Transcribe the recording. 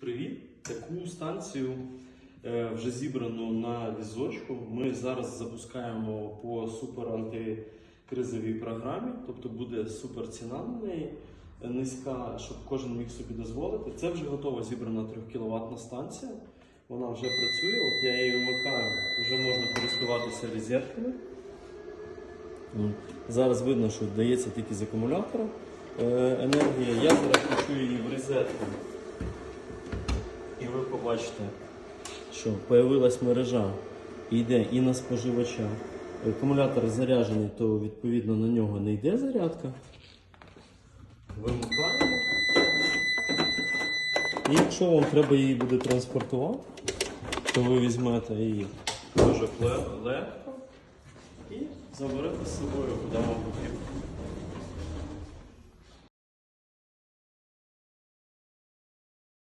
Привіт! Таку станцію е, вже зібрано на візочку. Ми зараз запускаємо по супер антикризовій програмі, тобто буде супер ціна на неї е, низька, щоб кожен міг собі дозволити. Це вже готова зібрана 3 кВт станція. Вона вже працює. От я її вмикаю, вже можна користуватися розетками. Зараз видно, що дається тільки з акумулятора е, енергія. Я зараз включу її в розетку. Побачите, що появилась мережа і йде і на споживача. Акумулятор заряджений, то відповідно на нього не йде зарядка. Вимикаємо. І якщо вам треба її буде транспортувати, то ви візьмете її дуже легко і заберете з собою, куди вам потрібно.